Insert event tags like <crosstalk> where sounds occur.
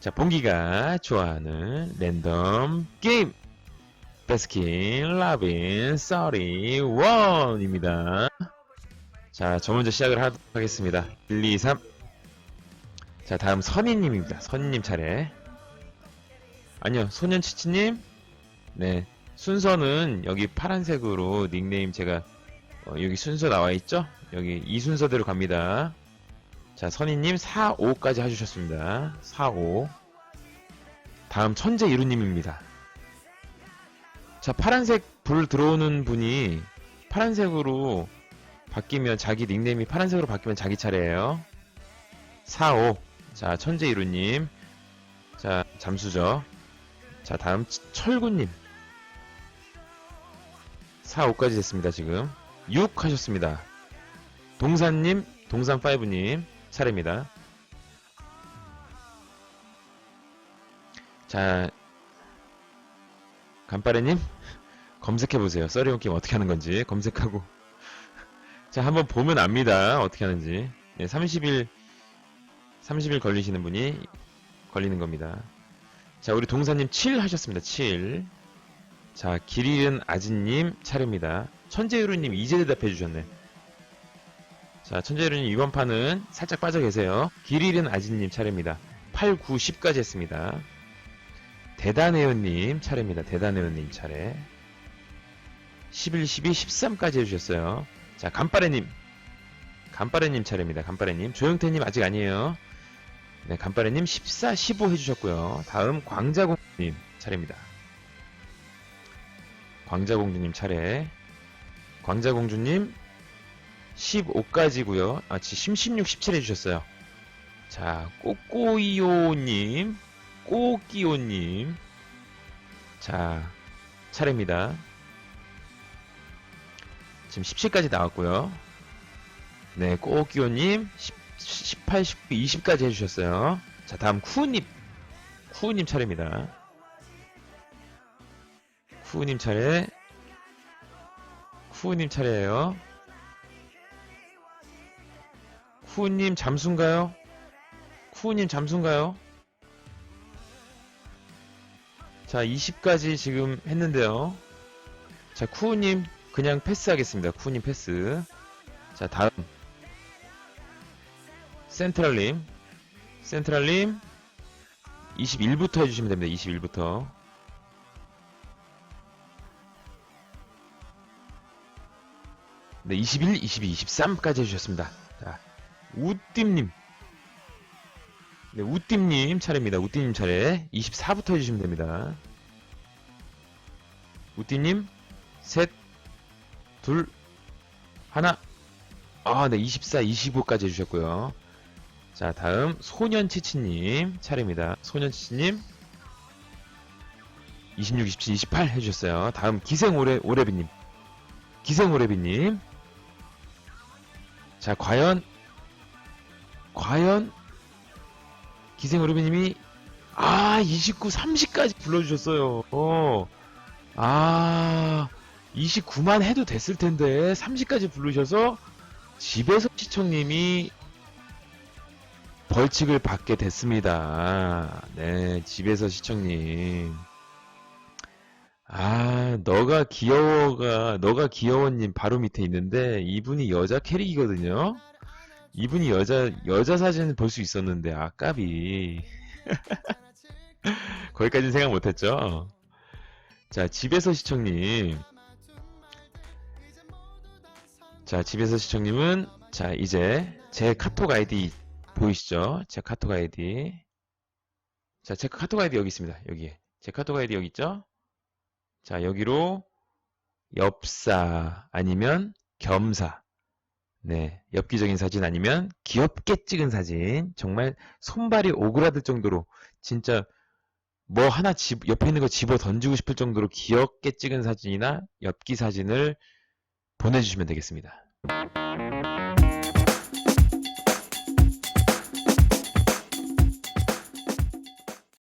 자, 봉기가 좋아하는 랜덤 게임. 베스킨 라빈 썰리 원입니다. 자, 저 먼저 시작을 하도록 하겠습니다. 1, 2, 3. 자, 다음 선희님입니다. 선희님 차례. 아니요, 소년치치님. 네, 순서는 여기 파란색으로 닉네임 제가 어, 여기 순서 나와 있죠? 여기 이 순서대로 갑니다. 자, 선희님 4, 5까지 해주셨습니다. 4, 5. 다음 천재 이루님입니다. 자, 파란색 불 들어오는 분이 파란색으로 바뀌면 자기 닉네임이 파란색으로 바뀌면 자기 차례예요. 4, 5. 자, 천재 이루님. 자, 잠수죠. 자, 다음 치- 철구님. 4, 5까지 됐습니다, 지금. 6 하셨습니다. 동산님, 동산5님 차례입니다. 자, 간빠레님 검색해보세요. 써리온 게임 어떻게 하는 건지 검색하고. 자, 한번 보면 압니다. 어떻게 하는지. 네, 30일, 30일 걸리시는 분이 걸리는 겁니다. 자, 우리 동사님 7 하셨습니다. 7. 자, 길 잃은 아진님 차례입니다. 천재유루님 이제 대답해 주셨네. 자, 천재유루님 이번 판은 살짝 빠져 계세요. 길 잃은 아진님 차례입니다. 8, 9, 10까지 했습니다. 대단해요님 차례입니다. 대단해요님 차례. 11, 12, 13까지 해주셨어요. 자, 간빠레님. 간빠레님 차례입니다. 간빠레님. 조영태님 아직 아니에요. 네, 간빠레님 14, 15 해주셨고요. 다음 광자공주님 차례입니다. 광자공주님 차례. 광자공주님 15까지고요. 아, 지 16, 17 해주셨어요. 자, 꼬꼬이오님, 꼬끼오님. 자, 차례입니다. 지금 17까지 나왔고요. 네, 꼬끼오님 18, 19, 20까지 해주셨어요. 자, 다음 쿠우님. 쿠우님 차례입니다. 쿠우님 차례. 쿠우님 차례예요. 쿠우님 잠수인가요? 쿠우님 잠수인가요? 자, 20까지 지금 했는데요. 자, 쿠우님 그냥 패스하겠습니다. 쿠우님 패스. 자, 다음. 센트럴님. 센트럴님. 21부터 해주시면 됩니다. 21부터. 네, 21, 22, 23까지 해주셨습니다. 자, 우띠님. 네, 우띠님 차례입니다. 우띠님 차례. 24부터 해주시면 됩니다. 우띠님, 셋, 둘, 하나. 아, 네, 24, 25까지 해주셨고요. 자, 다음, 소년치치님 차례입니다. 소년치치님. 26, 27, 28 해주셨어요. 다음, 기생오래, 오래비님. 기생오래비님. 자, 과연, 과연, 기생오래비님이, 아, 29, 30까지 불러주셨어요. 어. 아, 29만 해도 됐을 텐데, 30까지 부르셔서, 집에서 시청님이 벌칙을 받게 됐습니다. 네, 집에서 시청님. 아, 너가 귀여워가, 너가 귀여워님 바로 밑에 있는데, 이분이 여자 캐릭이거든요? 이분이 여자, 여자 사진을 볼 수 있었는데, 아깝이. <laughs> 거기까지는 생각 못했죠? 자, 집에서 시청님. 자, 집에서 시청님은, 자, 이제 제 카톡 아이디 보이시죠? 제 카톡 아이디. 자, 제 카톡 아이디 여기 있습니다. 여기에. 제 카톡 아이디 여기 있죠? 자, 여기로 엽사 아니면 겸사. 네, 엽기적인 사진 아니면 귀엽게 찍은 사진. 정말 손발이 오그라들 정도로 진짜 뭐 하나 집, 옆에 있는 거 집어 던지고 싶을 정도로 귀엽게 찍은 사진이나 엽기 사진을 보내주시면 되겠습니다.